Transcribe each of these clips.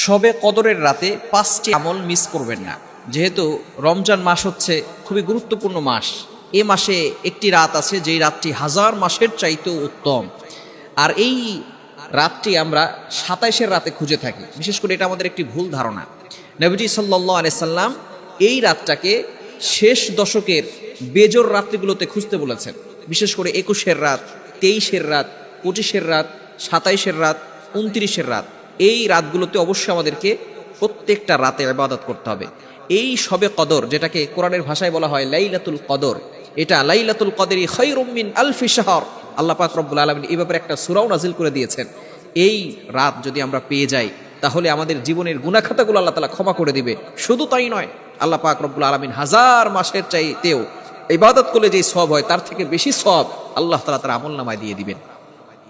সবে কদরের রাতে পাঁচটি আমল মিস করবেন না। যেহেতু রমজান মাস হচ্ছে খুবই গুরুত্বপূর্ণ মাস। এ মাসে একটি রাত আছে, যেই রাতটি হাজার মাসের চাইতেও উত্তম। আর এই রাতটি আমরা সাতাইশের রাতে খুঁজে থাকি। বিশেষ করে এটা আমাদের একটি ভুল ধারণা। নবীজি সাল্লাহ আলাইসাল্লাম এই রাতটাকে শেষ দশকের বেজর রাত্রিগুলোতে খুঁজতে বলেছেন। বিশেষ করে একুশের রাত, তেইশের রাত, পঁচিশের রাত, সাতাইশের রাত, উনত্রিশের রাত। এই রাতগুলোতে অবশ্যই আমাদেরকে প্রত্যেকটা রাতে ইবাদত করতে হবে। এই সবে কদর, যেটাকে কোরআনের ভাষায় বলা হয় লাইলাতুল কদর, এটা লাইলাতুল কদরি খৈরুম মিন আলফি শাহর। আল্লাহ পাক রব্বুল আলমিন এই ব্যাপারে একটা সুরাও নাজিল করে দিয়েছেন। এই রাত যদি আমরা পেয়ে যাই, তাহলে আমাদের জীবনের গুণাখাতাগুলো আল্লাহ তালা ক্ষমা করে দিবে। শুধু তাই নয়, আল্লাহ পাক রব্বুল আলমিন হাজার মাসের চাইতেও ইবাদত করলে যে সব হয়, তার থেকে বেশি সব আল্লাহ তালা তার আমল নামায় দিয়ে দিবেন।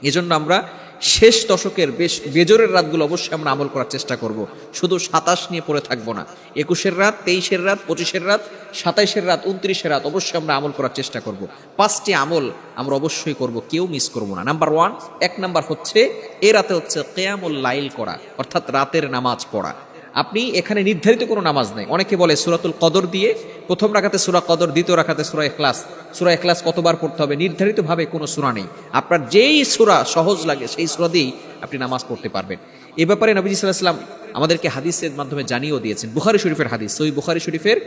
এজন্য আমরা শেষ দশকের বেশ বেজরের রাতগুলো অবশ্যই আমরা আমল করার চেষ্টা করব। শুধু সাতাশ নিয়ে পড়ে থাকব না, একুশের রাত, তেইশের রাত, পঁচিশের রাত, সাতাইশের রাত, উনত্রিশের রাত অবশ্যই আমরা আমল করার চেষ্টা করব। পাঁচটি আমল আমরা অবশ্যই করব, কেউ মিস করব না। নাম্বার ওয়ান এক নাম্বার হচ্ছে, এ রাতে হচ্ছে কেয়ামুল লাইল করা অর্থাৎ রাতের নামাজ পড়া। আপনি এখানে নির্ধারিত কোনো নামাজ নেই। অনেকে বলে সুরাতুল কদর দিয়ে প্রথম রাখাতে সুরা কদর, দ্বিতীয় রাখাতে সুরা এখলাস সুরা এখলাস কতবার পড়তে হবে? নির্ধারিতভাবে কোনো সুরা নেই। আপনার যেই সুরা সহজ লাগে, সেই সুরা দিয়েই আপনি নামাজ পড়তে পারবেন। এ ব্যাপারে নবীজি সাল্লাম আমাদেরকে হাদিসের মাধ্যমে জানিয়েও দিয়েছেন। বুখারি শরীফের হাদিস ওই বুখারি শরীফের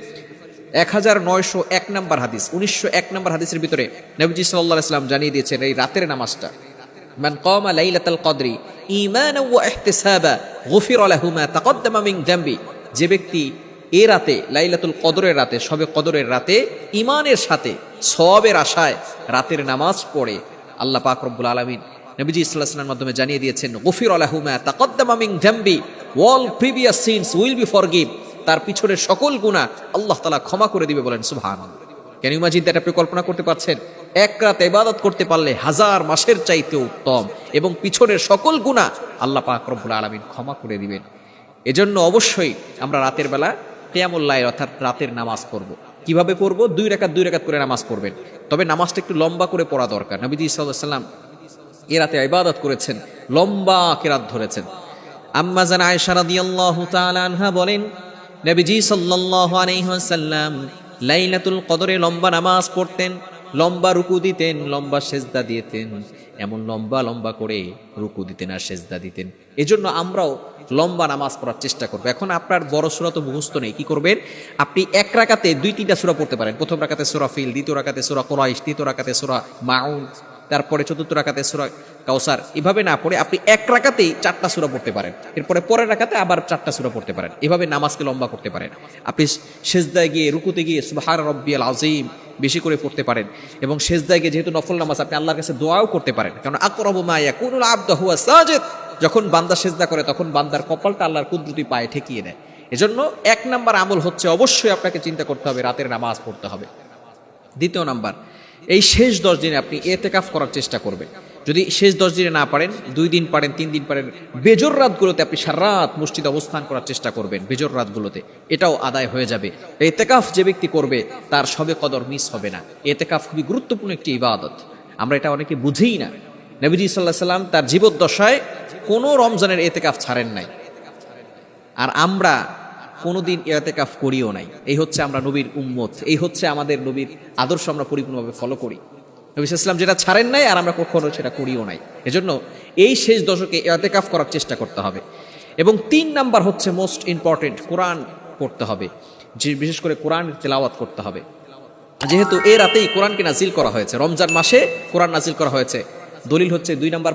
এক হাজার নয়শো এক নম্বর হাদিস, উনিশশো এক নম্বর হাদিসের ভিতরে নবীজি সাল্লাহ সাল্লাম জানিয়ে দিয়েছেন এই রাতের নামাজটা। মান কমা লাইলাতাল কদরি ইমান যে ব্যক্তি এ রাতে লাইলাতুল কদরের রাতে, সবে কদরের রাতে ইমানের সাথে সবের আশায় রাতের নামাজ পড়ে, আল্লাহ পাক রব্বুল আলমিন নবীজি ইসলামের মাধ্যমে জানিয়ে দিয়েছেন, গফির আলহুমা তাকদ্দামামিং জাম্বি, all previous sins will be forgive তার পিছনের সকল গুণা আল্লাহ তালা ক্ষমা করে দিবে বলেন সুহান কেন ইমাজিদ এটা পরিকল্পনা করতে পারছেন? এক রাত ইবাদত করতে পারলে হাজার মাসের চাইতে উত্তম এবং পিছনের সকল গুণা আল্লাহ পাক রব্বুল আলামিন ক্ষমা করে দিবেন। এজন্য অবশ্যই আমরা রাতের বেলা কেয়ামুল্লাহ অর্থাৎ রাতের নামাজ পড়ব। কীভাবে পড়ব? দুই রাকাত দুই রাকাত করে নামাজ পড়বেন। তবে নামাজটা একটু লম্বা করে পড়া দরকার। নবীজি সাল্লাম এ রাতে ইবাদত করেছেন, লম্বা কেরাত ধরেছেন। আম্মা জান আয়েশা রাদিয়াল্লাহু তাআলা আনহা বলেন, নবীজি সাল্লাল্লাহু আলাইহি ওয়াসাল্লাম লাইলাতুল কদরে লম্বা নামাজ পড়তেন। লম্বা রুকু দিতেন, লম্বা সেজদা দিতেন। এমন লম্বা লম্বা করে রুকু দিতেন আর সেজদা দিতেন। এজন্য আমরাও লম্বা নামাজ পড়ার চেষ্টা করব। এখন আপনার বড় সুরা তো মুখস্থ নেই, কি করবেন? আপনি এক রাকাতে দুই, তিনটা সুরা পড়তে পারেন। প্রথম রাকাতে সুরা ফিল, দ্বিতীয় রাকাতে সুরা কোরাইশ, তৃতীয় রাকাতে সুরা মাউন, তারপরে চতুর্থ রাকাতে সুরা কাউসার। এভাবে না পড়ে আপনি এক রাকাতেই চারটা সুরা পড়তে পারেন। এরপরে পরের রাকাতে আবার চারটা সুরা পড়তে পারেন। এভাবে নামাজকে লম্বা করতে পারেন। আপনি সেজদায় গিয়ে, রুকুতে গিয়ে সুবাহার রব্বিয়াল আজিম বেশি করে পড়তে পারেন। এবং শেষ দায়গে যেহেতু নফল নামাজ আপনি আল্লাহর কাছে দোয়াও করতে পারেন। কারণ আকরব মায়া কোন আবদা হুয়া সাজেদ। যখন বান্দা সেজদা করে, তখন বান্দার কপালটা আল্লাহর কুদরতি পায়ে ঠেকিয়ে দেয়। এজন্য এক নাম্বার আমল হচ্ছে অবশ্যই আপনাকে চিন্তা করতে হবে, রাতের নামাজ পড়তে হবে। দ্বিতীয় নাম্বার এই শেষ দশ দিনে আপনি এতেকাফ করার চেষ্টা করবেন। যদি শেষ দশ দিনে না পারেন, দুই দিন পারেন, তিন দিন পারেন, বেজর রাতগুলোতে আপনি সারা রাত মসজিদে অবস্থান করার চেষ্টা করবেন, বেজর রাতগুলোতে। এটাও আদায় হয়ে যাবে। এতেকাফ যে ব্যক্তি করবে, তার সবে কদর মিস হবে না। এতেকাফ খুবই গুরুত্বপূর্ণ একটি ইবাদত। আমরা এটা অনেকে বুঝেই না। নবীজি সাল্লাহ সাল্লাম তার জীবদ্দশায় কোনো রমজানের এতেকাফ ছাড়েন নাই। আর আমরা কোনোদিন এতেকাফ করিও নাই। এই হচ্ছে আমরা নবীর উম্মত। এই হচ্ছে আমাদের নবীর আদর্শ আমরা পরিপূর্ণভাবে ফলো করি। নবী ইসলাম যেটা ছাড়েন নাই আর আমরা কখনো সেটা করিও নাই। এজন্য এই শেষ দশকে এতেকাফ করার চেষ্টা করতে হবে। এবং তিন নাম্বার হচ্ছে মোস্ট ইম্পর্টেন্ট কোরআন পড়তে হবে। যে বিশেষ করে কোরআন তেলাওয়াত করতে হবে। যেহেতু এ রাতেই কোরআনকে নাজিল করা হয়েছে। রমজান মাসে কোরআন নাজিল করা হয়েছে। দলিল হচ্ছে দুই নাম্বার